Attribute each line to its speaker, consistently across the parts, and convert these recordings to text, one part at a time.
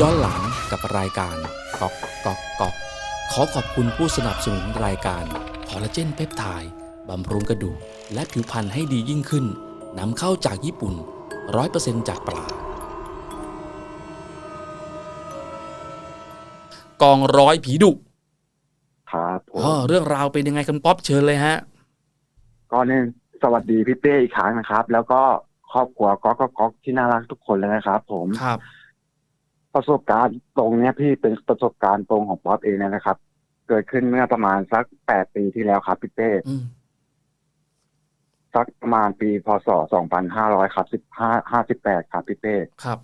Speaker 1: ย้อนหลังกับรายการก๊อกก๊อกก๊อกขอขอบคุณผู้สนับสนุนรายการคอลลาเจนเพปไทด์บำรุงกระดูกและผิวพรรณให้ดียิ่งขึ้นนำเข้าจากญี่ปุ่น 100%จากปลากองร้อยผีดุ
Speaker 2: ครับผม
Speaker 1: อ๋อเรื่องราวเป็นยังไงคุณป๊อปเชิญเลยฮะ
Speaker 2: ก่อนหนึ่งสวัสดีพี่เป้อีกครั้งนะครับ แล้วก็ครอบครัวก๊อกก๊อกก๊อกที่น่ารักทุกคนเลยนะครับ ผม
Speaker 1: ครับ
Speaker 2: ประสบการณ์ตรงเนี้ยพี่เป็นประสบการณ์ตรงของป๊อปเองนะครับ เกิดขึ้นเมื่อประมาณสักแปดปีที่แล้วครับพี่เป้
Speaker 1: อืม
Speaker 2: สักประมาณปีพศสองพันห้าร้อยครับสิบห้าห้าสิบแปดครับพี่เป้
Speaker 1: ครับ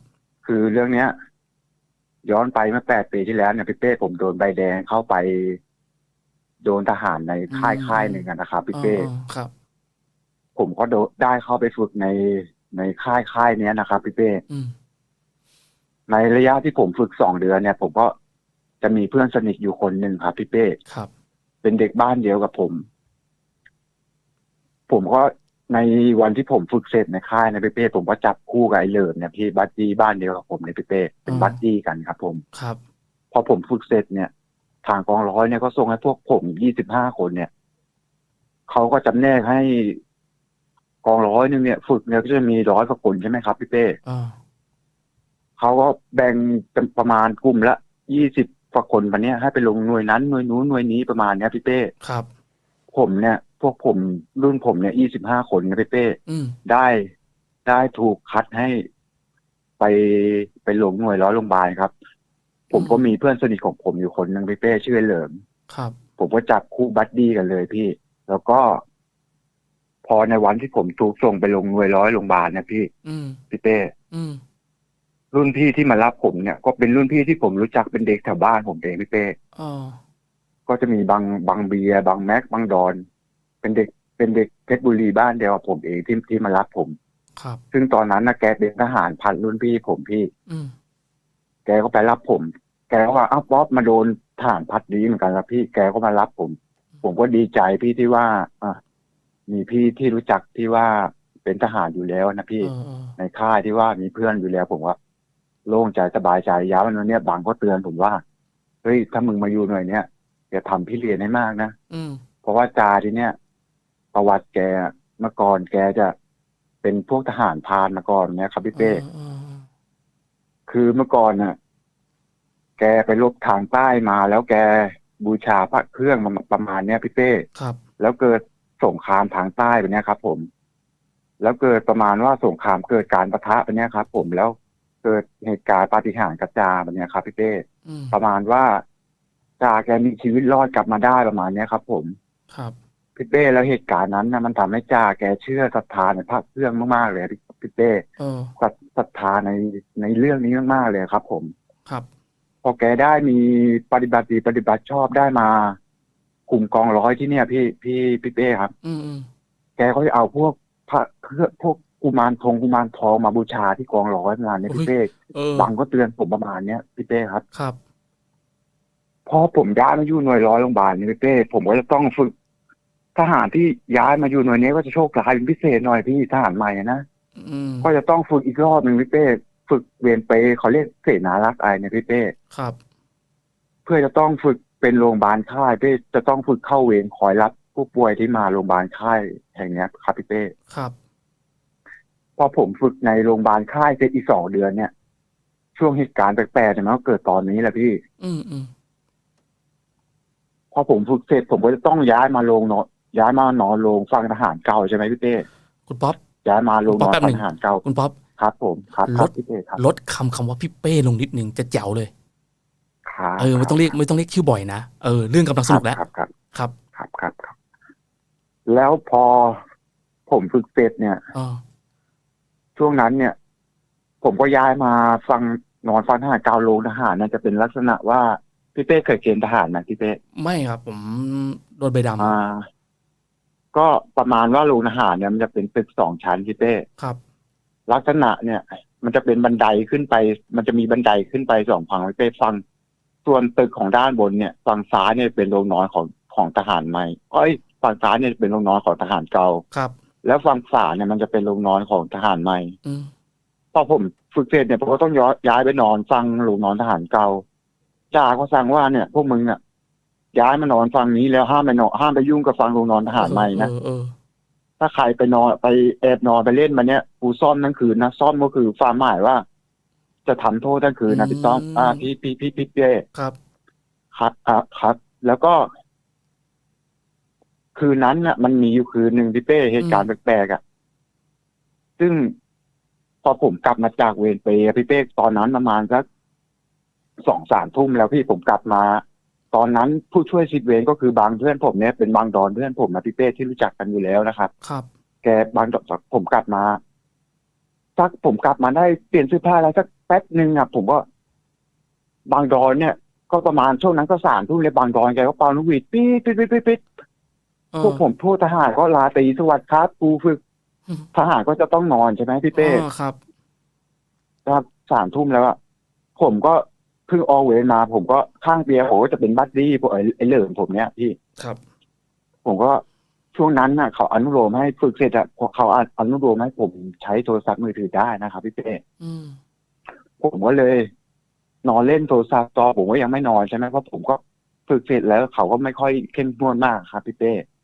Speaker 2: คือเรื่องเนี้ย ย้อนไปเมื่อแปดปีที่แล้วเนี่ยพี่เป้ผมโดนใบแดงเข้าไป โดนทหารในค่าย
Speaker 1: อืม
Speaker 2: ค่ายหนึ่งอะนะครับพี่เป้
Speaker 1: อ๋อครับ
Speaker 2: ผมก็โดได้เข้าไปฝึกในในค่ายค่ายเนี้ยนะครับพี่เป้
Speaker 1: อืม
Speaker 2: ในระยะที่ผมฝึกสองเดือนเนี่ย ผมก็จะมีเพื่อนสนิทอยู่คนหนึ่งครับพี่เป้
Speaker 1: ครับ
Speaker 2: เป็นเด็กบ้านเดียวกับผม ผมก็ในวันที่ผมฝึกเสร็จในค่ายในยพี่เป้ผมก็จับคู่กับไอ้เหลิมเนี่ยพี่บัดดี้บ้านเดียวกับผมในยพี่เป้เป็นบัดดี้กันครับ ผม
Speaker 1: ครับ
Speaker 2: พอผมฝึกเสร็จเนี่ย ทางกองร้อยเนี่ยก็ส่งให้พวกผมยี่สิบห้าคนเนี่ยเขาก็จำแนกให้กองร้อยหนึงเนี่ย ฝึกเนี่ยก็จะมีร้อยกว่าคนใช่ไหมครับพี่เป้
Speaker 1: อ่า
Speaker 2: เขาก็แบ่งเป็นประมาณกลุ่มละยี่สิบกว่าคนวันนี้ยให้ไปลงหน่วยนั้นหน่วยนู้นหน่วยนี้ประมาณเนี้ยพี่เป้
Speaker 1: ครับ
Speaker 2: ผมเนี่ย พวกผมรุ่นผมเนี่ยยี่สิบห้าคนนะพี่เป้
Speaker 1: อืม
Speaker 2: ได้ได้ถูกคัดให้ไปไปลงหน่วยร้อยโรงพยาบาลครับ ผมก็มีเพื่อนสนิทของผมอยู่คนหนึ่งพี่เป้ชื่อไอ้เหลิม
Speaker 1: ครับ
Speaker 2: ผมก็จับคู่บัดดี้กันเลยพี่ แล้วก็ พอในวันที่ผมถูกส่งไปลงหน่วยร้อยโรงพยาบาลเนี่ยพี่
Speaker 1: อืม
Speaker 2: พี่เป้
Speaker 1: อืม
Speaker 2: รุ่นพี่ที่มารับผมเนี่ยก็เป็นรุ่นพี่ที่ผมรู้จักเป็นเด็กแถวบ้านผมเองพี่เป้
Speaker 1: อ๋อ
Speaker 2: ก็จะมีบางบางเบียร์บางแม็กบางดอน เป็นเด็กเป็นเด็กเพชรบุรีบ้านเดียวกับผมเองที่ที่มารับผม
Speaker 1: ครับ
Speaker 2: ซึ่งตอนนั้นนะแกเป็นทหารพันรุ่นพี่ผมพี่
Speaker 1: อืม
Speaker 2: แกก็ไปรับผม แกก็ว่าอ้าวป๊อปมาโดนทหารพัดดีเหมือนกันครับพี่แกก็มารับผม ผมก็ดีใจพี่ที่ว่าอะมีพี่ที่รู้จักที่ว่าเป็นทหารอยู่แล้วนะพี่
Speaker 1: เออเออ
Speaker 2: ในค่ายที่ว่ามีเพื่อนอยู่แล้วผมว่า โล่งใจสบายใจย้ำวันนี้บางก็เตือนผมว่าเฮ้ยถ้ามึงมาอยู่หน่วยเนี้ยอย่าทำพี่เรียนให้มากนะ
Speaker 1: อืม
Speaker 2: เพราะว่าจาที่เนี้ยประวัติแกเมื่อก่อนแกจะเป็นพวกทหารพรานมาก่อนเนี่ยครับพี่เป้
Speaker 1: เออเออ
Speaker 2: คือเมื่อก่อนน่ะ แกไปลบทางใต้มาแล้วแกบูชาพระเครื่องมาประมาณเนี้ยพี่เป้
Speaker 1: ครับ
Speaker 2: แล้วเกิดสงครามทางใต้ไปเนี้ยครับ ผม แล้วเกิดประมาณว่าสงครามเกิดการประทะไปเนี้ยครับ ผมแล้ว เกิดเหตุการณ์ปาฏิหาริย์กระจาไปเนี้ยครับพี่เป้
Speaker 1: อืม
Speaker 2: ประมาณว่าจ่าแกมีชีวิตรอดกลับมาได้ประมาณเนี้ยครับ ผม
Speaker 1: ครับ
Speaker 2: พี่เป้แล้วเหตุการณ์นั้นนะมันทำให้จ่าแกเชื่อศรัทธาในพระเครื่องมากๆเลยพี่พี่เป้
Speaker 1: เออ
Speaker 2: ศรัทธาในในเรื่องนี้มากๆเลยครับ ผม
Speaker 1: ครับ
Speaker 2: พอแกได้มีปฏิบัติดีปฏิบัติชอบได้มา กลุ่มกองร้อยที่เนี่ย พี่พี่พี่เป้ครับ
Speaker 1: อืมอืม
Speaker 2: แกก็จะเอาพวกพระเครื่องพวก กุมารทองกุมารทองมาบูชาที่กองร้อยประมาณเนี้ยพี่เป้
Speaker 1: เออ
Speaker 2: บังก็เตือนผมประมาณเนี้ยพี่เป้ครับ
Speaker 1: ครับ
Speaker 2: พอผมย้ายมาอยู่หน่วยร้อยโรงพยาบาลนี่พี่เป้ผมก็จะต้องฝึก ทหารที่ย้ายมาอยู่หน่วยนี้ก็จะโชคร้ายเป็นพิเศษหน่อยพี่ทหารใหม่นะ
Speaker 1: อืม
Speaker 2: ก็จะต้องฝึกอีกรอบหนึ่งพี่เป้ฝึกเวรเปรย์เขาเรียกเสนารักษ์ไอเนี่ยพี่เป้
Speaker 1: ครับ
Speaker 2: เพื่อจะต้องฝึกเป็นโรงพยาบาลค่ายเป้จะต้องฝึกเข้าเวรคอยรับผู้ป่วยที่มาโรงพยาบาลค่ายแห่งเนี้ยครับพี่เป้
Speaker 1: ครับ
Speaker 2: พอผมฝึกในโรงพยาบาลค่ายเสร็จอีกสองเดือนเนี่ย ช่วงเหตุการณ์แปลกๆเนี่ยมันก็เกิดตอนนี้แหละพี่
Speaker 1: อืมอืม
Speaker 2: พอผมฝึกเสร็จผมก็จะต้องย้ายมาโรงนอนย้ายมานอนโรงฟังทหารเก่าใช่ไหมพี่เป้
Speaker 1: คุณป๊อป
Speaker 2: ย้ายมาโรงนอน
Speaker 1: แป๊บหนึ่
Speaker 2: ฟัง
Speaker 1: ง
Speaker 2: ทหารเก่า
Speaker 1: คุณป๊อป
Speaker 2: ครับ ผมครับค
Speaker 1: ล
Speaker 2: รับ
Speaker 1: ด
Speaker 2: พี่เป้ครับ
Speaker 1: ลดคำคำว่าพี่เป้ลงนิดนึงจะแจ๋วเลย
Speaker 2: ครับ
Speaker 1: เออไม่ต้องเรียกไม่ต้องเรียกชื่อบ่อยนะเออเรื่องกำลังสนุกแล้ว
Speaker 2: ครับครับ
Speaker 1: ครับ
Speaker 2: ครับครับครับแล้วพอผมฝึกเสร็จเนี่ย
Speaker 1: อ๋อ
Speaker 2: ช่วงนั้นเนี่ย ผมก็ย้ายมาฟังนอนฟังทหารเกาโรงทหารเนี่ยจะเป็นลักษณะว่าพี่เป้เคยเกณฑ์ทหารนะพี่เป้
Speaker 1: ไม่ครับ ผมโดนใบด
Speaker 2: อ่า ก็ประมาณว่าโรงทหารเนี่ยมันจะเป็นตึกสองชั้นพี่เป้ำ
Speaker 1: ครับ
Speaker 2: ลักษณะเนี่ย มันจะเป็นบันไดขึ้นไป มันจะมีบันไดขึ้นไปสองฝั่งพี่เป้ฟังส่วนตึกของด้านบนเนี่ยฝั่งซ้ายเนี่ยเป็นโรงนอนของของทหารใหม่เอ้ยฝั่งซ้ายเนี่ยเป็นโรงนอนของทหารเก่า
Speaker 1: ครับ
Speaker 2: แล้วฝั่งขวาเนี่ยมันจะเป็นโรงนอนของทหารใหม่
Speaker 1: อืม
Speaker 2: พอผมฝึกเสร็จเนี่ยผมก็ต้องย้ายย้ายไปนอนฟังโรงนอนทหารเก่าจ่าก็สั่งว่าเนี่ย พวกมึงอะย้ายมานอนฟังนี้แล้วห้ามไปนอนห้ามไปยุ่งกับฟังโรงนอนทหารใหม่นะ
Speaker 1: เออเออ
Speaker 2: ถ้าใครไปนอนไปแอบนอนไปเล่นมาเนี่ยกูซ่อมทั้งคืนนะซ่อมก็คือความหมายว่า จะทำโทษทั้งคืนนะพี่ต้อมอ่าพี่พี่พี่พี่เป้
Speaker 1: ครับ
Speaker 2: ครับอ่าครับ แล้วก็ คืนนั้นน่ะ มันมีอยู่คืนหนึ่งพี่เป้เหตุการณ์แปลกๆอะ ซึ่งพอผมกลับมาจากเวรเปรย์อะพี่เป้ตอนนั้นประมาณสักสองสามทุ่มแล้วพี่ผมกลับมา ตอนนั้นผู้ช่วยสิบเวรก็คือบางเพื่อนผมเนี่ยเป็นบางดอนเพื่อนผมนะพี่เป้ที่รู้จักกันอยู่แล้วนะครับ
Speaker 1: ครับ
Speaker 2: แกบางดอกผมกลับมาสักผมกลับมาได้เปลี่ยนเสื้อผ้าแล้วสักแป๊บหนึ่งอะผมก็บางดอนเนี่ย ก็ประมาณช่วงนั้นก็สามทุ่มเลยบางดอนแกก็เป่านกหวีดปี๊ดปี๊ดปี๊ดปี๊ดปี๊ด
Speaker 1: เออ
Speaker 2: พวกผมพูดทหารก็ลาตรีสวัสดิ์ครับครูฝึก
Speaker 1: อืม
Speaker 2: ทหารก็จะต้องนอนใช่ไหมพี่เป้
Speaker 1: อ๋อครับ
Speaker 2: ครับสามทุ่มแล้วอะผมก็เพิ่งออกเวรมา ผมก็ข้างเตียงผมก็จะเป็นบัดดี้พวกไอ้ไอ้เหลิมผมเนี่ยพี่
Speaker 1: ครับ
Speaker 2: ผมก็ช่วงนั้นน่ะ เขาอนุโลมให้ฝึกเสร็จอะเขาอนุโลมให้ผมใช้โทรศัพท์มือถือได้นะครับพี่เป้
Speaker 1: อืม
Speaker 2: ผมก็เลย นอนเล่นโทรศัพท์ต่อผมก็ยังไม่นอนใช่ไหมเพราะผมก็ฝึกเสร็จแล้วเขาก็ไม่ค่อยเข้มงวดมากครับพี่เป้
Speaker 1: อืม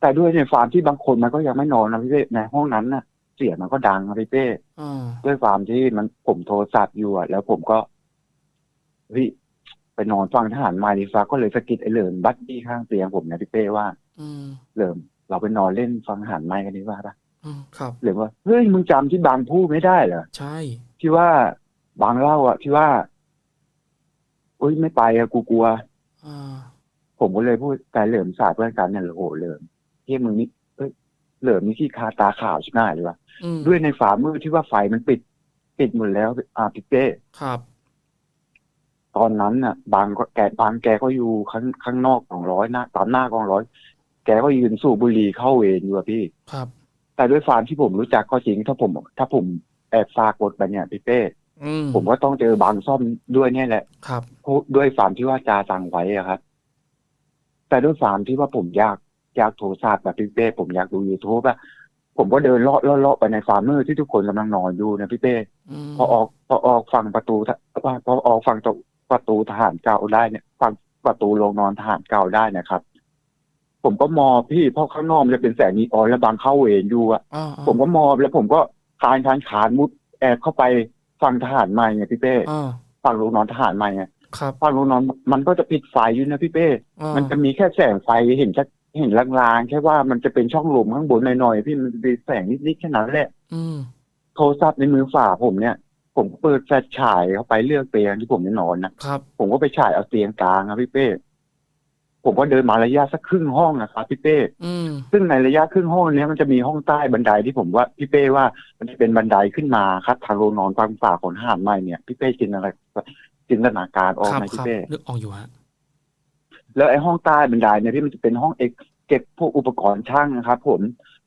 Speaker 2: แต่ด้วยในความที่บางคนมันก็ยังไม่นอนนะพี่เป้ในห้องนั้นน่ะ เสียงมันก็ดังนะพี่เป้
Speaker 1: อ่า
Speaker 2: ด้วยความที่มันผมโทรศัพท์อยู่อะแล้วผมก็เฮ้ยไปนอนฟังทหารมาดีฟ้าก็เลยสะกิดไอ้เหลิมบัดดี้ข้างเตียงผมนะพี่เป้ว่า
Speaker 1: อืม
Speaker 2: เหลิมเราไปนอนเล่นฟังทหารไม้กันดีกว่าปะ
Speaker 1: อืมครับ
Speaker 2: เหลิมว่าเฮ้ยมึงจำที่บางพูดไม่ได้เหรอ
Speaker 1: ใช่
Speaker 2: ที่ว่าบางเล่าอะที่ว่าอุ้ยไม่ไปอะกูกลัว
Speaker 1: อ่า
Speaker 2: ผมก็เลยพูดแต่เหลิมสาดเพื่อนกันเนี่ยโอ้โหเหลิมเฮ้ยมึงนี่เอ้ยเหลิมนี่ที่คาตาข่าวใช่ไหมหรือวะ
Speaker 1: อืม
Speaker 2: ด้วยในฝ่ามืดที่ว่าไฟมันปิด ปิดหมดแล้วอ่าพี่เป้
Speaker 1: ครับ
Speaker 2: ตอนนั้นน่ะ บางก็แกบางแกก็อยู่ข้างข้างนอกกองร้อยหน้าตามหน้ากองร้อย แกก็ยืนสูบบุหรี่เข้าเวรอยู่อะพี่
Speaker 1: ครับ
Speaker 2: แต่ด้วยความที่ผมรู้จักก็จริงถ้าผม ถ้าผมแอบฝากกดไปเนี่ยพี่เป้
Speaker 1: อืม
Speaker 2: ผมก็ต้องเจอบางซ่อมด้วยเนี่ยแหละ
Speaker 1: ครับ
Speaker 2: เพราะด้วยความที่ว่าจาสั่งไว้อะครับ แต่ด้วยความที่ว่าผมอยากอยากโทรศัพท์แบบพี่เป้ผมอยากดูยูทูบอะผมก็เดินเลาะเลาะเลาะไปในฟาร์มเมอร์ที่ทุกคนกำลังนอนอยู่นะพี่เป้
Speaker 1: อืม
Speaker 2: พอออกพอออกฝั่งประตูทะพอออกฝั่งประตูทหารเก่าได้เนี่ยฝั่งประตูโรงนอนทหารเก่าได้นะครับ ผมก็มองพี่เพราะข้างนอกมันจะเป็นแสงนีออนและบางเข้าเวรอยู่อะ
Speaker 1: อ่า
Speaker 2: ผมก็มองแล้วผมก็คานคานขานมุดแอบเข้าไปฝั่งทหารใหม่ไงพี่เป้
Speaker 1: อ่า
Speaker 2: ฝั่งโรงนอนทหารใหม่ไง
Speaker 1: ครับ
Speaker 2: ฝั่งโรงนอนมันก็จะปิดไฟอยู่นะพี่เป้
Speaker 1: อ่า
Speaker 2: มันจะมีแค่แสงไฟเห็นจะเห็นลางๆ แค่ว่ามันจะเป็นช่องลมข้างบนหน่อยๆ พี่มันจะเป็นแสงนิดๆแค่นั้นแหละ
Speaker 1: อืม
Speaker 2: โทรศัพท์ในมือฝ่าผมเนี่ย ผมเปิดแฟลชฉายเข้าไปเลือกเตียงที่ผมจะนอนนะครับ ผมก็ไปฉายเอาเตียงกลางครับพี่เป้ ผมก็เดินมาระยะสักครึ่งห้องนะครับพี่เป้
Speaker 1: อืม
Speaker 2: ซึ่งในระยะครึ่งห้องเนี้ยมันจะมีห้องใต้บันไดที่ผมว่าพี่เป้ว่ามันจะเป็นบันไดขึ้นมาครับ ทางโรงนอนฝั่งฝ่าของทหารใหม่เนี่ยพี่เป้จินอะไร จินตนาการออก
Speaker 1: ครับ
Speaker 2: ไหม
Speaker 1: ค
Speaker 2: พี่
Speaker 1: รับ
Speaker 2: เป้
Speaker 1: นึกออกอยู่ฮะ
Speaker 2: แล้วไอ้ห้องใต้บันไดเนี่ยที่มันจะเป็นห้องเอกเก็บพวกอุปกรณ์ช่างนะครับ ผม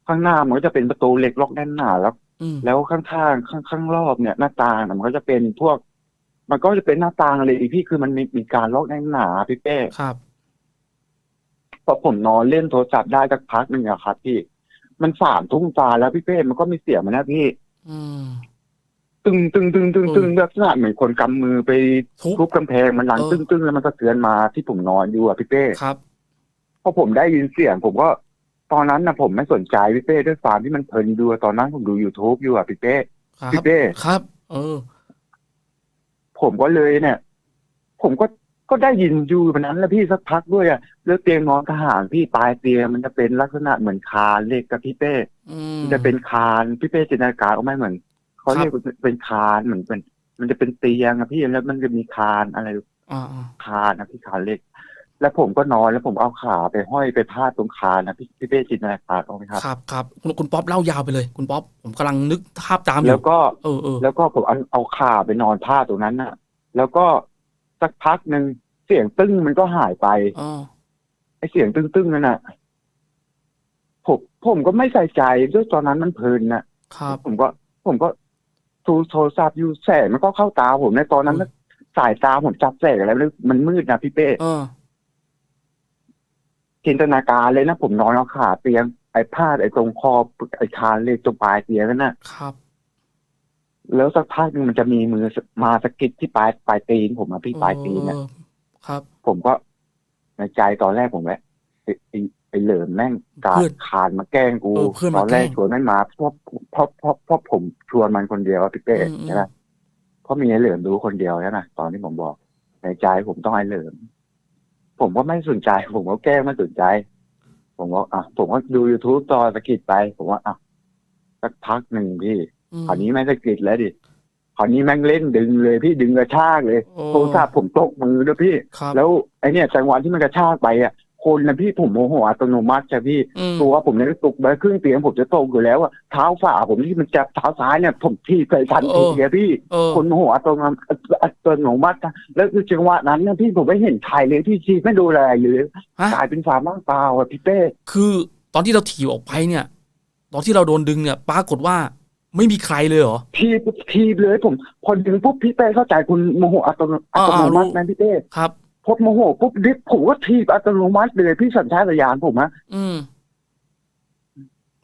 Speaker 2: ข้างหน้ามันก็จะเป็นประตูเหล็กล็อกแน่นหนาแล้ว
Speaker 1: อืม
Speaker 2: แล้วข้างๆข้างข้างรอบเนี่ย หน้าต่างน่ะมันก็จะเป็นพวก มันก็จะเป็นหน้าต่างอะไรอีกพี่คือมันมีมีการล็อกแน่นหนาพี่เป้
Speaker 1: ครับ
Speaker 2: พอผมนอนเล่นโทรศัพท์ได้สักพักหนึ่งอะครับพี่ มันสามทุ่มฟ้าแล้วพี่เป้มันก็มีเสียงมันนะพี่
Speaker 1: อืม
Speaker 2: ตึงตึงตึงตึงตึง
Speaker 1: อืม
Speaker 2: ลักษณะเหมือนคนกำมือไป
Speaker 1: ทุบ
Speaker 2: ทุบกำแพงมันหลัง
Speaker 1: เออ
Speaker 2: ตึงตึงแล้วมันก็เตือนมาที่ผมนอนอยู่อะพี่เป้
Speaker 1: ครับ
Speaker 2: พอผมได้ยินเสียง ผมก็ตอนนั้นนะผมไม่สนใจพี่เป้ด้วยความที่มันเพลินดูตอนนั้นผมดู youtube อยู่อะพี่เป้
Speaker 1: ครับ
Speaker 2: พี่เป้
Speaker 1: ครับ เออ
Speaker 2: ผมก็เลยเนี่ย ผมก็ก็ได้ยินอยู่แบบนั้นแล้วพี่สักพักด้วยอะเลือกเตียงนอนทหารพี่ปลายเตียงมันจะเป็นลักษณะเหมือนคานเหล็กกับพี่เป้
Speaker 1: อืม
Speaker 2: มันจะเป็นคานพี่เป้จินตนาการเอาไหมเหมือน เขาเรียกว่าเป็นคานเหมือนเป็น มันจะเป็นเตียงอะพี่แล้วมันจะมีคานอะไร
Speaker 1: อ่าอ่า
Speaker 2: คานนะพี่คานเหล็ก แล้วผมก็นอนแล้วผมเอาขาไปห้อยไปพาดตรงคานนะพี่พี่เป้จินตนาการเอาไหมครับ
Speaker 1: ครับครับคุณคุณป๊อปเล่ายาวไปเลย คุณป๊อปผมกำลังนึกภาพตามอ
Speaker 2: แล้
Speaker 1: ยู่
Speaker 2: วก็
Speaker 1: เออเออ
Speaker 2: แล้วก็ผมเอาเอาขาไปนอนพาดตรงนั้นน่ะ แล้วก็สักพักหนึ่งเสียงตึ้งมันก็หายไป
Speaker 1: อ๋อ
Speaker 2: ไอเสียงตึ้งๆนั่นน่ะผมผมก็ไม่ใส่ใจด้วยตอนนั้นมันเพลินนะครับผมก็ผมก็ ดูโทรศัพท์อยู่แสงมันก็เข้าตาผมในตอนนั้น
Speaker 1: อืม
Speaker 2: สายตาผมจับแสงอะไรไม่รู้มันมืดนะพี่เป้
Speaker 1: เออ
Speaker 2: จินตนาการเลยนะผมนอนเอาขาเตียงไอ้พาดไอ้ตรงคอไอ้คานเลยตรงปลายเตียงนั่นน่ะ
Speaker 1: ครับ
Speaker 2: แล้วสักพักหนึงมันจะมีมือมาสะกิดที่ปลายปลายตีนผมอะพี่ปลายตีนเนี่ย
Speaker 1: เออครับ
Speaker 2: ผมก็ในใจตอนแรกผมแหละ ไอ้ไอ้ไอ้เหลิมแม่งกา
Speaker 1: เพื่อน
Speaker 2: คานมาแกล้งกู
Speaker 1: เออเพื่อน
Speaker 2: ต
Speaker 1: มา
Speaker 2: อนแรก
Speaker 1: แกล้ง
Speaker 2: ชวนไม่มาเพราะเพราะเพราะเพราะผมชวนมันคนเดียวอะพี่เป้
Speaker 1: อืมอืม
Speaker 2: ใช่ไหมเพราะมีไอ้เหลิมดูคนเดียวใช่ไหมตอนที่ผมบอกในใจผมต้องไอ้เหลิมผมก็ไม่สนใจ ผมก็แกล้งไม่สนใจ ผมก็อะผมก็ดู youtube ตอนสะกิดไป ผมว่าอะสักพักหนึ่งพี่
Speaker 1: อืม
Speaker 2: คราวนี้ไม่สะกิดแล้วดิคราวนี้แม่งเล่นดึงเลยพี่ดึงกระชากเลย
Speaker 1: โอ้
Speaker 2: โทรศัพท์ผมตกมือด้วยพี่
Speaker 1: ครับ
Speaker 2: แล้วไอเนี่ยจังหวะที่มันกระชากไปอะ คนนะพี่ผมโมโหอัตโนมัติใช่พี่
Speaker 1: อืม
Speaker 2: ตัวผมเนี่ยตกไปครึ่งเตียงผมจะตกอยู่แล้วอะเท้าฝ่าผมที่มันจับเท้าซ้ายเนี่ยผมที่ใส่ทันทีอะพี่
Speaker 1: เออ
Speaker 2: คนโมโหอัตโนมัติอัตโนมัตินะแล้วคือจังหวะนั้นเนี่ยพี่ผมไม่เห็นใครเลยพี่ชีไม่ดูอะไรเลย
Speaker 1: ฮะ
Speaker 2: กลายเป็นฝาม่างเปล่าอะพี่เป้
Speaker 1: คือตอนที่เราถีบออกไปเนี่ย ตอนที่เราโดนดึงเนี่ยปรากฏว่าไม่มีใครเลยเหรอ
Speaker 2: ทีบทีบเลยผมพอดึงปุ๊บพี่เป้เข้าใจคุณโมโหอัตโนอัตโนมัติ
Speaker 1: อ่ารู้
Speaker 2: นะพี่เป้
Speaker 1: ครับ
Speaker 2: พอโมโหปุ๊บดิฟผมก็ทีบอัตโนมัติเลยพี่สัญชาตญาณผมอะ
Speaker 1: อืม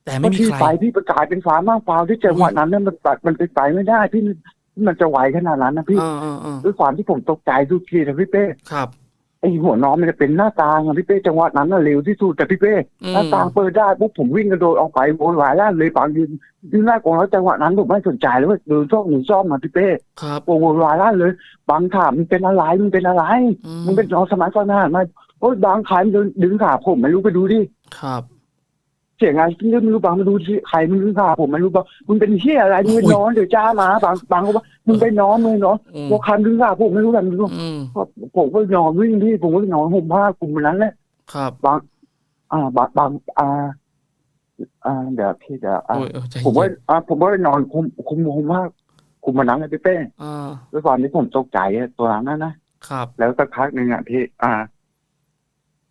Speaker 1: แต่
Speaker 2: ก็
Speaker 1: ไม่มี
Speaker 2: ที่
Speaker 1: ใคร
Speaker 2: ไปพี่ประกาศเป็นฟ้าม่างเปล่าที่จังหวะนั้นเนี่ยมันตัดมันไปไปไม่ได้ พี่มันจะไหวขนาดนั้นนะพี่
Speaker 1: อ่าอ่าอ่า
Speaker 2: ด้วยความที่ผมตกใจทุกทีนะพี่เป้
Speaker 1: ครับ
Speaker 2: ไอหัวน้องมันจะเป็นหน้าต่างอะพี่เป้จังหวะนั้นน่ะเร็วที่สุดแต่พี่เป้
Speaker 1: อืม
Speaker 2: หน้าต่างเปิดได้ปุ๊บผมวิ่งกระโดดออกไปโวยวายลั่นเลยปางยืนยืนหน้ากองแล้วจังหวะนั้นผมไม่สนใจเลยว่าเดินช่องหนึ่งซ่อมมาพี่เป้
Speaker 1: ครับ
Speaker 2: โวยวายลั่นเลยบางถามมึงเป็นอะไรมึงเป็นอะไร
Speaker 1: อื
Speaker 2: มึงเป็นน้องสมัยก่อนหน้าไหมโอ้ยบางขายมันเดินดึงขาผมไม่รู้ไปดูดิ
Speaker 1: ครับ
Speaker 2: เสียงอะไรที่ไม่รู้บางมาดูที่ใครมึงดึงขาผมไม่รู้บางมึงเป็นเที่ยอะไรมึงเป็นนอนเดี๋ยวจ้ามาบางบางก็ว่ามึงไปนอนมึงนอน
Speaker 1: อืม
Speaker 2: พวกคันดึงขาผมไม่รู้แบบไม่รู้
Speaker 1: อืม
Speaker 2: ผมก็นอนวิ่งพี่ผมก็นอนห่มผ้ากลุ่มนั้นแหละ
Speaker 1: ครับ
Speaker 2: บาง อ่าบางบางอ่าอ่าเดี๋ยวพี่เดี๋ยวอ่า
Speaker 1: โอ้ยเออใจ
Speaker 2: ผมว่า
Speaker 1: เย็น
Speaker 2: อ่าผมก็นอนคุมคุมห่มผ้าคุมมานั้นเลยพี่เป้
Speaker 1: อ่า
Speaker 2: ด้วยความที่ผมตกใจอะตัวนั้นนะนะครับ แล้วสักพักหนึ่งอะพี่อ่า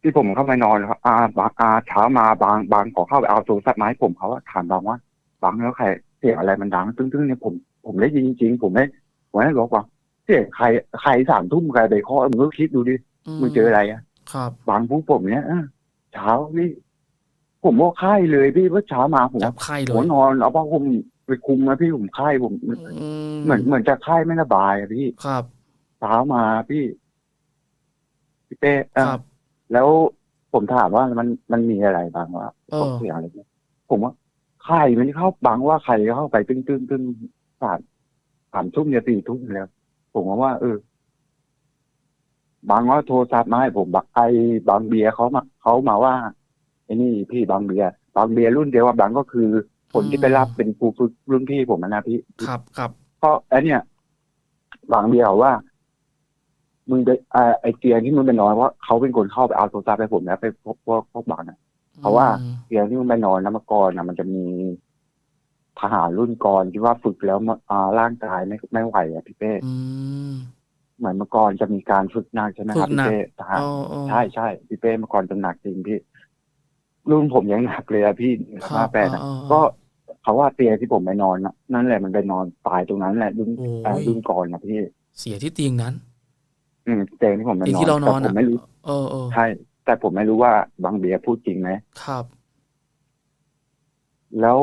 Speaker 2: ที่ผมเข้าไปนอนครับอ่าบางอ่าเช้ามาบางบางขอเข้าไปเอาโทรศัพท์มาให้ผมเขาว่าถามบางว่าบางแล้วใครเสียงอะไรมันดังตึ้งๆเนี่ยผมผมได้ยินจริงๆผมไม่ผมไม่ได้บอกว่าเสียงใครใครสามทุ่มใครไปเคาะมึงก็คิดดูดิมึงเจออะไรอะ
Speaker 1: ครับ
Speaker 2: บางผู้ผมเนี้ยอะเช้าพี่ผมว่าไข้เลยพี่ว่าเช้ามาผม
Speaker 1: จับไข้เล
Speaker 2: หัวยนอนเอาผ้าห่มไปคลุมนะพี่ผมไข้ผม
Speaker 1: อืม
Speaker 2: เหมือนเหมือนจะไข้ไม่สบายอะพี่
Speaker 1: ครับ
Speaker 2: เช้ามาพี่พี่เป้อะ
Speaker 1: ครับ
Speaker 2: แล้วผมถามว่ามันมันมีอะไรบางว่า
Speaker 1: เออ
Speaker 2: เสียงอะไรเนี่ยผมว่าไข่มันเข้าบางว่าใครเข้าไปตึ้งตึ้งตึ้งสามสามทุ่มเนี่ยสี่ทุ่มแล้ว ผมว่า เออ บางว่าโทรศัพท์มาให้ผมบางไอ้บางเบียร์เขามาเขามาว่าไอ้นี่พี่บางเบียร์บางเบียร์รุ่นเดียวกับบางก็คือคนที่ไปรับเป็นครูฝึกรุ่นพี่ผมนะนะพี่
Speaker 1: ครับครับ
Speaker 2: ก็ไอ้เนี่ยบางเบียร์บอกว่า มึงไปไอ้ไอ้เตียงที่มึงไปนอนเพราะเขาเป็นคนเข้าไปเอาโทรศัพท์ให้ผมแล้วไปพบพวกพวกบางนะเพราะว่า
Speaker 1: อืม
Speaker 2: เตียงที่มึงไปนอนนะเมื่อก่อนนะมันจะมีทหารรุ่นก่อนที่ว่าฝึกแล้วมาอ่าร่างกายไม่ไม่ไหวอะพี่เป้
Speaker 1: อืม
Speaker 2: เหมือนเมื่อก่อนจะมีการฝึกหนักใช่ไหมครับ
Speaker 1: ฝึกหนัก
Speaker 2: พี่เป้ทหาร
Speaker 1: อ๋ออ๋อ
Speaker 2: ใช่ใช่พี่เป้เมื่อก่อนจะหนักจริงพี่รุ่นผมยังหนักเลยอะพี่
Speaker 1: ครั
Speaker 2: ห้า
Speaker 1: บ
Speaker 2: แปดนะ
Speaker 1: อ่าอ่า
Speaker 2: ก็เขาว่าเตียงที่ผมไปนอนน่ะนั่นแหละมันไปนอนตายตรงนั้นแหละรุ่น
Speaker 1: โอ้
Speaker 2: เอ่อยรุ่นก่อนนะพี่
Speaker 1: เสียที่เตียงนั้น
Speaker 2: อืมเตียงที่ผมไป
Speaker 1: เตียง
Speaker 2: นอน
Speaker 1: ที่เรานอน
Speaker 2: แต่ผ
Speaker 1: อะ
Speaker 2: มไม่รู้
Speaker 1: เออเออ
Speaker 2: ใช่แต่ผมไม่รู้ว่าบางเบียร์พูดจริงไหม
Speaker 1: ครับ
Speaker 2: แล้ว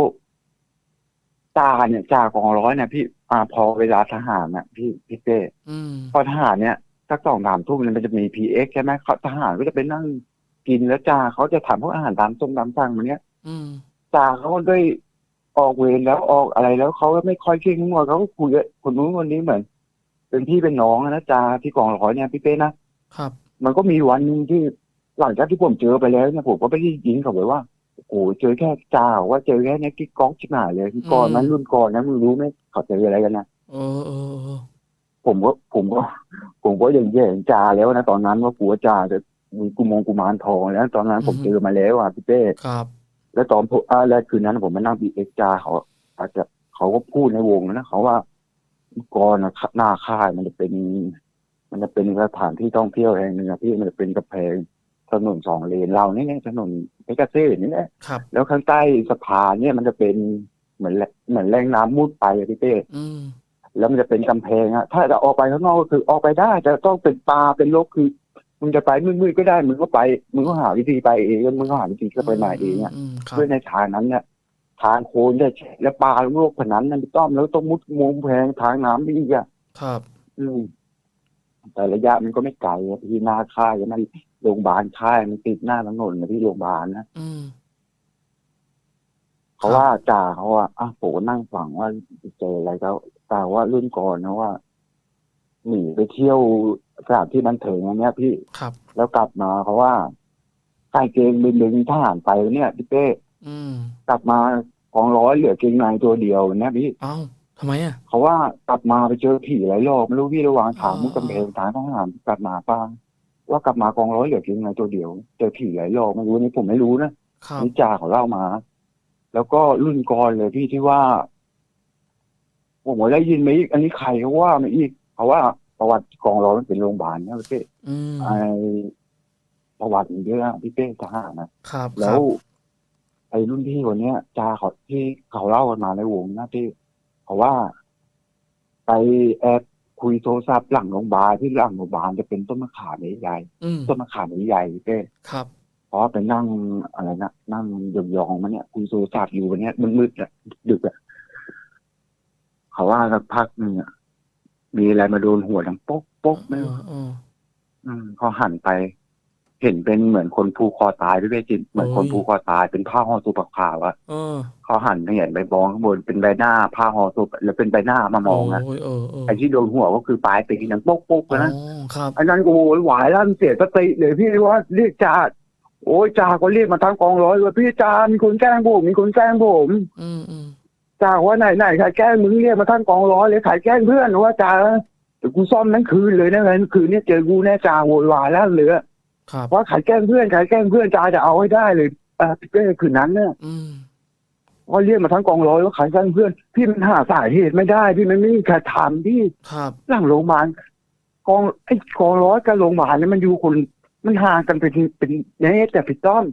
Speaker 2: จ่าเนี่ยจ่ากองร้อยเนี่ยพี่อ่าพอเวลาทหารน่ะ พี่พี่เป้
Speaker 1: อืม
Speaker 2: พอทหารเนี่ยสักสองสามทุ่มเนี่ยมันจะมีพีเอ็กใช่ไหมเขาทหารก็จะไปนั่งกินแล้วจ่าเขาจะถามพวกอาหารตามส้มตามสั่งมันเนี้ย
Speaker 1: อืม
Speaker 2: จ่าเขาก็ด้วยออกเวรแล้วออกอะไรแล้วเขาก็ไม่ค่อยเข่งงวดเขาก็คุยกับคนนู้นคนนี้เหมือน เป็นพี่เป็นน้องอะนะจ่าที่กองร้อยเนี่ยพี่เป้นะ
Speaker 1: ครับ
Speaker 2: มันก็มีวันหนึงที่หลังจากที่ผมเจอไปแล้วเนี่ยผมก็ไม่ได้ยิงเขาไปว่าโอ้โหเจอแค่จ่าว่าเจอแค่เนี้ยกิ๊กก๊อกชิบหายเลยคือก่อนนั้นรุ่นก่อนนั้นมึงรู้ไหมเขาเจออะไรกันนะ
Speaker 1: เออเออเออ
Speaker 2: ผมก็ผมก็ ผมก็ยังแย่งจ่าแล้วนะตอนนั้นว่ากลัวจ่าจะมีกุมงกุมารทองแล้ว ตอนนั้นผมเจอมาแล้วอะพี่เป้
Speaker 1: ครับ
Speaker 2: แล้วตอนผมอ่าแล้วคืนนั้นผมมานั่งบีเอ็กจ่าเขาอาจจะเขาก็พูดในวงนะเขาว่า ก่อนนะหน้าค่ายมันจะเป็น มันจะเป็นสถานที่ท่องเที่ยวแห่งหนึ่งอะพี่มันจะเป็นกระแพงถนนสองเลนเรานี่ไงถนนเอกเซ่นี่แหละ
Speaker 1: ครับ
Speaker 2: แล้วข้างใต้สะพานเนี่ยมันจะเป็นเหมือนแหละเหมือนแรงน้ำมุดไปอะพี่เป้
Speaker 1: อืม
Speaker 2: แล้วมันจะเป็นกำแพงอะถ้าจะออกไปข้างนอกก็คือออกไปได้แต่ต้องเป็นปลาเป็นลกคือมึงจะไปมืดๆก็ได้มึงก็ไปมึงก็หาวิธีไปเองมึงก็หาวิธีเข้าไปมาเองอะ
Speaker 1: มครับ
Speaker 2: เพื่อในทางนั้นเนี่ย ทางโคนได้แฉะแล้วปลาโลกผนันนั่นพี่ต้อมแล้วต้องมุดอุโมงค์แพงทางน้ำอีกอะ
Speaker 1: ครับ
Speaker 2: อืมแต่ระยะมันก็ไม่ไกลอะพี่หน้าค่ายมันโรงพยาบาลค่ายมันติดหน้าถนนนะพี่โรงพยาบาลนะ
Speaker 1: อืม
Speaker 2: เขาว่าจ่าเขาว่าอะโหนั่งฟังว่าเจออะไรก็แต่ว่ารุ่นก่อนนะว่าหนีไปเที่ยวสถานที่บันเทิงอันเนี้ยพี่
Speaker 1: ครับ
Speaker 2: แล้วกลับมาเขาว่าใส่เกงบินดึงทหารไปเนี่ยพี่เป้
Speaker 1: อืม
Speaker 2: กลับมากองร้อยเหลือเกงในตัวเดียวเนี่ยพี่
Speaker 1: เอ้าทำไมอะ
Speaker 2: เขาว่ากลับมาไปเจอผีหลายรอบไม่รู้พี่ระหว่างทาง
Speaker 1: อ๋อ
Speaker 2: มุกกำแพงทางทหารกลับมาป้าว่ากลับมากองร้อยเหลือเกงในตัวเดียว เจอผีหลายรอบไม่รู้นี่ผมไม่รู้นะครับนี่จ่าเขาเล่ามา แล้วก็รุ่นก่อนเลยพี่ที่ว่าผมก็ได้ยินมาอีกอันนี้ใครเขาว่ามาอีกเขาว่าประวัติกองร้อยมันเป็นโรงพยาบาลนะพี่เป้
Speaker 1: อืม
Speaker 2: ไอประวัติมันเยอะอะพี่เป้ทหารนะ
Speaker 1: ครับ
Speaker 2: แล้
Speaker 1: ครั
Speaker 2: ว
Speaker 1: บ
Speaker 2: ไอ้รุ่นพี่คนเนี้ยจาเขาที่เขาเล่ากันมาในวงนะที่เขาว่า ไปแอบคุยโทรศัพท์หลังโรงพยาบาลที่หลังโรงพยาบาลจะเป็นต้นมะขามใหญ่
Speaker 1: อืม
Speaker 2: ๆต้นมะขามใหญ่ๆเป้
Speaker 1: ครับ
Speaker 2: เพราะว่าไปนั่งอะไรนะนั่งยองๆมาเนี่ยคุยโทรศัพท์อยู่วันเนี้ยมืดๆอะดึกๆอะเขาว่าสักพักหนึ่งอะมีอะไรมาโดนหัวดังโป๊กโป๊ก
Speaker 1: เอ
Speaker 2: ไม่รู้
Speaker 1: อเออ
Speaker 2: อืมพอหันไป เห็นเป็นเหมือนคนผูกคอตายพี่เป้จิตเหมือนคน
Speaker 1: โอ้ย
Speaker 2: ผูกคอตายเป็นผ้าห่อตัวขาวๆอะ
Speaker 1: เออ
Speaker 2: เขาหันไปเห็นใบมองข้างบนเป็นใบหน้าผ้าห่อศพแล้วเป็นใบหน้ามามองนะ
Speaker 1: โอ้ยเออเออ
Speaker 2: ไอ้ที่โดนหัวก็คือปลายตีนังโป๊กโป๊ก
Speaker 1: อ๋อ
Speaker 2: นะ
Speaker 1: ครับ
Speaker 2: ไอ้นั้นก็โอ้ยหวายลั่นเสียสติเลยพี่ว่าเรียกจ่าโอ้ยจ่าก็เรียกมาทั้งกองร้อยว่าพี่จ่ามีคนแกล้งผมมีคนแกล้งผม
Speaker 1: อืมอืม
Speaker 2: จ่าว่าไหนไหนใครแกล้งมึงเรียกมาทั้งกองร้อยเลยใครแกล้งเพื่อนว่าจ่าเดี๋ยวกูซ่อมทั้งคืนเลยนะงั้นคืนนี้เจอกูแน่จ่าโวยวายแล้วเหลือ
Speaker 1: ครับ
Speaker 2: ว่าใครแกล้งเพื่อนใครแกล้งเพื่อนจ่าจะเอาให้ได้เลยอ่าพี่เป้คืนนั้นเนี่ย
Speaker 1: อืม
Speaker 2: ว่าเรียกมาทั้งกองร้อยว่าขายสร้างเพื่อน พี่มันหาสาเหตุไม่ได้ พี่มันไม่มีใครถามพี่
Speaker 1: ครับ
Speaker 2: หลังโรงพยาบาลกองไอ้กองร้อยกับโรงพยาบาลเนี่ยมันอยู่คนมันห่างกันเป็นเป็นเนตแต่พี่ต้อม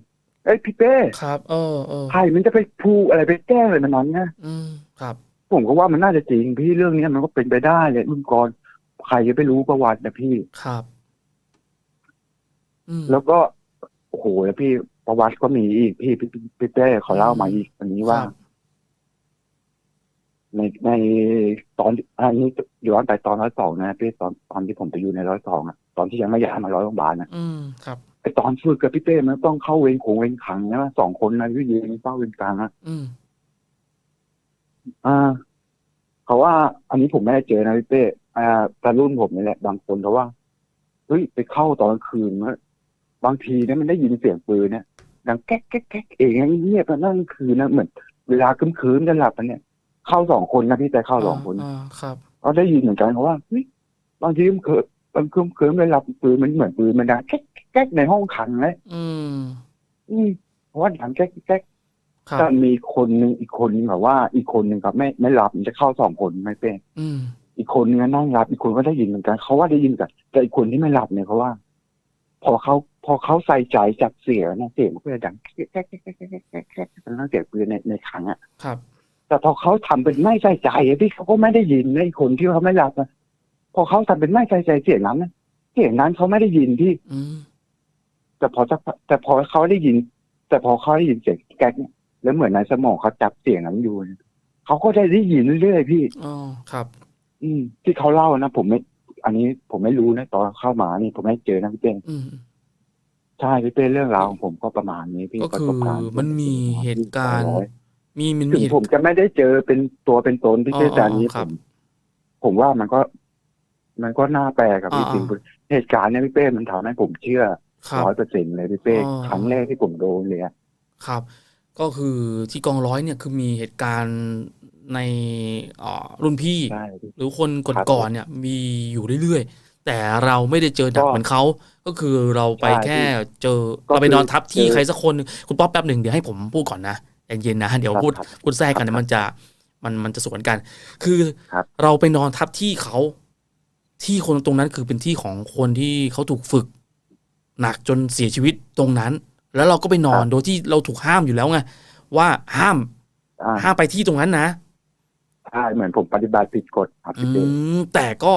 Speaker 2: ไอ้ยพี่เป้
Speaker 1: ครับเออเออ
Speaker 2: ใครมันจะไปพูอะไรไปแก้อะไรมันนั้นนะ
Speaker 1: อืมครับ
Speaker 2: ผมก็ว่ามันน่าจะจริงพี่เรื่องเนี้ยมันก็เป็นไปได้เลยรุ่นก่อนใครจะไปรู้ประวัตินะพี่
Speaker 1: ครับอืม
Speaker 2: แล้วก็โอ้โหแล้วพี่ประวัติก็มีอีกพี่พี่พี่พี่เป้เขาเล่ามาอีกอันนี้ว่า
Speaker 1: ครับ
Speaker 2: ในในตอนอันนี้ย้อนไปตอนร้อยสองนะพี่ตอนตอนที่ผมไปอยู่ในร้อยสองอะตอนที่ยังไม่ย้ายมาร้อยโรงพยาบาลนะ
Speaker 1: อืมครับ
Speaker 2: ไอตอนฝึกกับพี่เป้มันต้องเข้าเวรคงเวรขังนะสองคนนะที่ยืนเฝ้าเวรกลางอะ
Speaker 1: อืม
Speaker 2: อ่าเขาว่า อันนี้ผมไม่ได้เจอนะพี่เป้อ่าแต่รุ่นผมนี่แหละบางคนเขาว่าเฮ้ยไปเข้าตอนกลางคืนนะ บางทีเนี่ยมันได้ยินเสียงปืนเนี่ยดังแก๊กแก๊กแก๊กเองเงียบๆมานั่งคืนนะเหมือนเวลาคืมคืนจะหลับมันเนี่ย เข้าสองคนนะพี่แต่เข้าสองคน
Speaker 1: อ่าครับ
Speaker 2: เขาได้ยินเหมือนกันเขาว่าเฮ้ยบางทีมันเกิดบางคืนคืนไม่หลับปืนมันเหมือนปืนมันดังแก๊กแก๊กในห้องขังเลย
Speaker 1: อืม
Speaker 2: อืมเพราะว่าดังแก๊กแก๊ก
Speaker 1: ครับ
Speaker 2: ถ้ามีคนหนึ่งอีกคนหนึงแบบว่าอีกคนหนึ่งกับไม่ไม่หลับมันจะเข้าสองคนไม่เป็น
Speaker 1: อืม
Speaker 2: อีกคนนึงนั่งหลับอีกคนก็ได้ยินเหมือนกันเขาว่าได้ยินกันแต่อีกคนที่ไม่หลับเนี่ยเขาว่า พอเขา พอเขาใส่ใจจับเสียงนะเสียงมันก็จะดังแก๊กแก๊กแก๊กแก๊กแก๊กแก๊กแก๊กเป็นเสียงปืนในในขังอะ
Speaker 1: ครับ
Speaker 2: แต่พอเขาทำเป็นไม่ใส่ใจพี่เขาก็ไม่ได้ยินในะไอ้คนที่เขาไม่หลับนะพอเขาทำเป็นไม่ใส่ใจเสียงนั้นเสียงนั้นเขาไม่ได้ยินพี่แต่พอจะแต่พอเขาได้ยิน แต่พอเขาได้ยินเสียงแก๊กเนี่ยแล้วเหมือนในสมองเขาจับเสียงนั้นอยู่เขาก็ได้ได้ยินเรื่อยๆพี่
Speaker 1: อ๋อครับ
Speaker 2: อืม ที่เขาเล่านะผมไม่ อันนี้ผมไม่รู้นะตอนเข้ามานี่ผมไม่เจอนะพี่เป้
Speaker 1: อืม
Speaker 2: ใช่พี่เป้เรื่องราวของผมก็ประมาณนี้พี่
Speaker 1: ก็
Speaker 2: ประ
Speaker 1: คื
Speaker 2: ส
Speaker 1: อบ
Speaker 2: การณ์
Speaker 1: มันมีเหตุการณ์
Speaker 2: ร้อย
Speaker 1: มีมัน
Speaker 2: ถึ
Speaker 1: มี
Speaker 2: ง
Speaker 1: เหตุ
Speaker 2: ผมจะไม่ได้เจอเป็นตัวเป็นตนพี่เป้
Speaker 1: อ๋อ
Speaker 2: แต่อันนี้
Speaker 1: ค
Speaker 2: ผ
Speaker 1: รับ
Speaker 2: มผมว่ามันก็ มันก็น่าแปลกกับพี่
Speaker 1: อ่า
Speaker 2: จริงเหตุการณ์เนี้ยพี่เป้มันทำให้ผมเชื่อ
Speaker 1: ครับ
Speaker 2: ร้อยเปอร์เซ็นต์เลยพี่เป้
Speaker 1: อ๋อ
Speaker 2: ครั้งแรกที่ผมโดนเลยอะ
Speaker 1: ครับ ก็คือที่กองร้อยเนี่ยคือมีเหตุการณ์ในอ่ารุ่นพี่
Speaker 2: ใช่พี่
Speaker 1: หรือคน
Speaker 2: ครับ
Speaker 1: ก่อนๆเนี่ยมีอยู่เรื่อยๆ แต่เราไม่ได้เจอหนัก
Speaker 2: ก็
Speaker 1: เหมือนเขาก็คือเราไป
Speaker 2: ใช่
Speaker 1: แค่เจอ
Speaker 2: ก็
Speaker 1: เราไป
Speaker 2: คือน
Speaker 1: อนทับที่
Speaker 2: เจอ
Speaker 1: ใครสักคนหนึ่งคุณป๊อปแป๊บหนึ่งเดี๋ยวให้ผมพูดก่อนนะใจเย็นนะเดี๋ยว
Speaker 2: ครับ
Speaker 1: พูด
Speaker 2: ครับ
Speaker 1: พูดแทรกกัน
Speaker 2: ครั
Speaker 1: เดี๋
Speaker 2: บ
Speaker 1: ยวมันจะมันมันจะสวนกัน คือ
Speaker 2: ครับ
Speaker 1: เราไปนอนทับที่เขาที่คนตรงนั้นคือเป็นที่ของคนที่เขาถูกฝึก หนักจนเสียชีวิตตรงนั้น แล้วเราก็ไปนอนโดยที่เราถูกห้ามอยู่แล้วไงว่าห้าม
Speaker 2: อ่า
Speaker 1: ห้ามไปที่ตรงนั้นนะ
Speaker 2: ใช่เหมือนผมปฏิบัติผิดกฎครับ
Speaker 1: อื
Speaker 2: พี่เป้
Speaker 1: มแต่ก็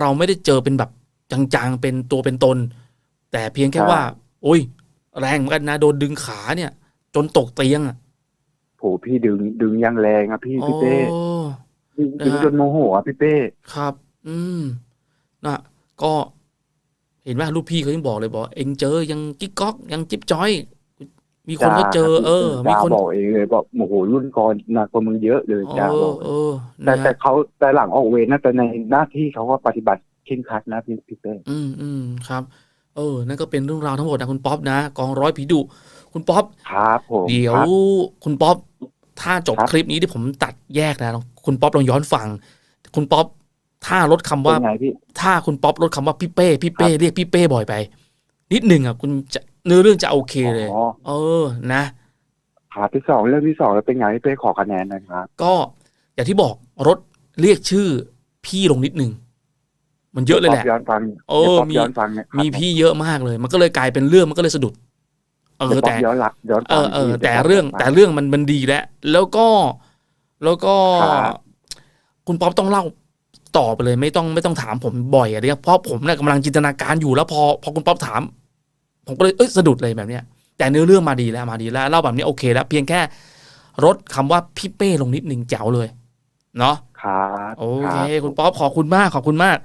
Speaker 1: เราไม่ได้เจอเป็นแบบจางๆเป็นตัวเป็นตน แต่เพียงแค่
Speaker 2: ใช่
Speaker 1: ว่า โอ้ย แรงเหมือนกันนะโดนดึงขาเนี่ย จนตกเตียงอะ
Speaker 2: โหพี่ดึงดึงอยังแรงอะพี่พี่เป้
Speaker 1: โอ้
Speaker 2: ดึง
Speaker 1: นะฮะ
Speaker 2: ดึงจนโมโหอะพี่เป้
Speaker 1: ครับ อืมนะก็เห็นว่าลูกพี่เขายังบอกเลยบอก เอ็งเจอยังกิ๊กก๊อกยังจิ๊บจ้อย มีคนก็เจอ เออ มี
Speaker 2: จ้า
Speaker 1: คน
Speaker 2: บอกเองเลยบอกโอ้โหรุ่นก่อนหนักกว่ามึงเยอะเลย
Speaker 1: เอ
Speaker 2: จ้าบ
Speaker 1: อ
Speaker 2: อก
Speaker 1: เออ
Speaker 2: แต่
Speaker 1: นะ
Speaker 2: แต่เขาแต่หลังออกเวรนะแต่ในหน้าที่เขาก็ปฏิบัติเข่งครัดนะพี่พี่เป้
Speaker 1: อืมอืมครับ เออ นั่นก็เป็นเรื่องราวทั้งหมดนะคุณป๊อปนะกองร้อยผีดุคุณป๊อป
Speaker 2: ครับผม
Speaker 1: เดี๋ยว
Speaker 2: ครับ
Speaker 1: คุณป๊อปถ้าจบ
Speaker 2: ครับ
Speaker 1: คลิปนี้ที่ผมตัดแยกนะคุณป๊อปลองย้อนฟัง คุณป๊อปถ้าลดคำว่า
Speaker 2: เป็นไงพี่
Speaker 1: ถ้าคุณป๊อปลดคำว่าพี่เป้พี่เป้
Speaker 2: ครับ
Speaker 1: เรียกพี่เป้บ่อยไป นิดหนึ่งอะคุณจะ เนื้อเรื่องจะโอเคเลย
Speaker 2: อ๋อ
Speaker 1: เออ นะ
Speaker 2: ครับที่สองเรื่องที่สองแล้วเป็นไงพี่เป้ขอคะแนนหนะครับ
Speaker 1: ก็อย่างที่บอกรถเรียกชื่อพี่ลงนิดหนึ่งมันเยอะเลยแหละ
Speaker 2: ดี๋วป๊อปย้อนฟัง
Speaker 1: เออ
Speaker 2: ดี๋ยวป๊อป
Speaker 1: มี
Speaker 2: ย้อนฟังเนี่ยครับ
Speaker 1: มีพี่เยอะมากเลย มันก็เลยกลายเป็นเรื่องมันก็เลยสะดุด เอ
Speaker 2: เดี๋
Speaker 1: อ
Speaker 2: ยวป๊อ
Speaker 1: แต่
Speaker 2: ปย้อนหลักย้อน
Speaker 1: เอ
Speaker 2: ฟัง
Speaker 1: อเออ
Speaker 2: พี่
Speaker 1: แต่
Speaker 2: ดี๋ยวป๊ป
Speaker 1: เรื่อง
Speaker 2: ย้นฟั
Speaker 1: แต่เรื่องมันมันดีแล้ว แล้วก็แล้วก็
Speaker 2: ครับ
Speaker 1: คุณป๊อปต้องเล่าต่อไปเลย ไม่ต้องไม่ต้องถามผมบ่อยอะเนี่ยเพราะผมเนี่ยกำลังจินตนาการอยู่แล้วพอ พอคุณป๊อปถาม ผมก็เลยเอ้ยสะดุดเลยแบบเนี้ยแต่เนื้อเรื่องมาดีแล้วมาดีแล้วเล่าแบบนี้โอเค แล้วเพียงแค่ลดคำว่าพี่เป้ลงนิดหนึ่งแจ๋วเลย เนาะ
Speaker 2: ครับ
Speaker 1: โอเค
Speaker 2: รับ
Speaker 1: คุณป๊อปขอบคุณมากขอบคุณมาก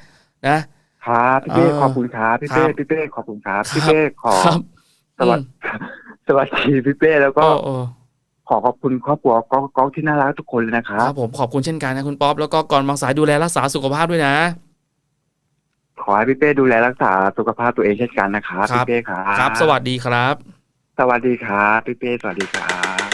Speaker 1: นะ
Speaker 2: ครับพี่เป้
Speaker 1: เออ
Speaker 2: ขอบคุณครับพี่เป้
Speaker 1: ครับ
Speaker 2: พี่เป้ขอบคุณครับ
Speaker 1: ครับ
Speaker 2: พี่เป้ขอ
Speaker 1: ครับ
Speaker 2: สวัส
Speaker 1: อืม
Speaker 2: ดีสวัสดีพี่เป้แล้วก็
Speaker 1: โอ้โอ้
Speaker 2: ขอขอบคุณครอบครัวก๊อกก๊อกที่น่ารักทุกคนเลยนะค
Speaker 1: ค
Speaker 2: รั
Speaker 1: รับบผมขอบคุณเช่นกันนะคุณป๊อปแล้วก็ก่อนบางสายดูแลรักษาสุขภาพด้วยนะ
Speaker 2: ขอให้พี่เป้ดูแลรักษาสุขภาพตัวเองเช่นกันนะครับ
Speaker 1: ครับ
Speaker 2: พี่เป้ครับ
Speaker 1: ครับ สวัสดีครับ
Speaker 2: สวัสดีครับพี่เป้สวัสดีครับ